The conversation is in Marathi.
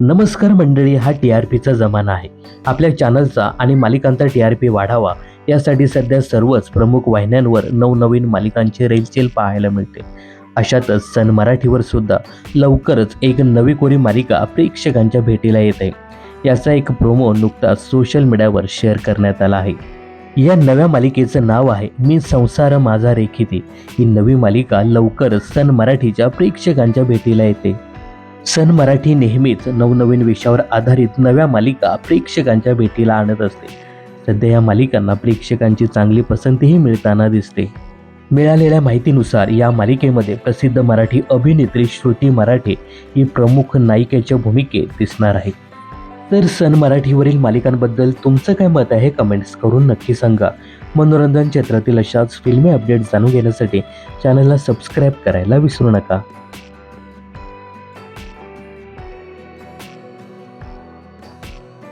नमस्कार मंडळी हा टी आर पीचा जमाना आहे. आपल्या चॅनलचा आणि मालिकांचा टी आर पी वाढावा यासाठी सध्या सर्वच प्रमुख वाहिन्यांवर नवनवीन मालिकांचे रेलचेल पाहायला मिळते अशातच सन मराठीवर सुद्धा लवकरच एक नवी कोरी मालिका प्रेक्षकांच्या भेटीला येत. आहे याचा एक प्रोमो नुकताच सोशल मीडियावर शेअर करण्यात आला आहे. या नव्या मालिकेचं नाव आहे मी संसार माझा रेखिते. ही नवी मालिका लवकरच सन मराठीच्या प्रेक्षकांच्या भेटीला येते. सन मराठी नेहमीच नवनवीन विषयावर आधारित नव्या मालिका प्रेक्षकांच्या भेटीला आणत असते. सध्या या मालिकांना प्रेक्षकांची चांगली पसंतीही मिळताना दिसते. मिळालेल्या माहितीनुसार या मालिकेमध्ये प्रसिद्ध मराठी अभिनेत्री श्रुती मराठे ही प्रमुख नायिकेच्या भूमिकेत दिसणार आहे. तर सन मराठीवरील मालिकांबद्दल तुमचं काय मत आहे? कमेंट्स करून नक्की सांगा. मनोरंजन क्षेत्रातील अशाच फिल्मी अपडेट जाणून घेण्यासाठी चॅनलला सबस्क्राईब करायला विसरू नका.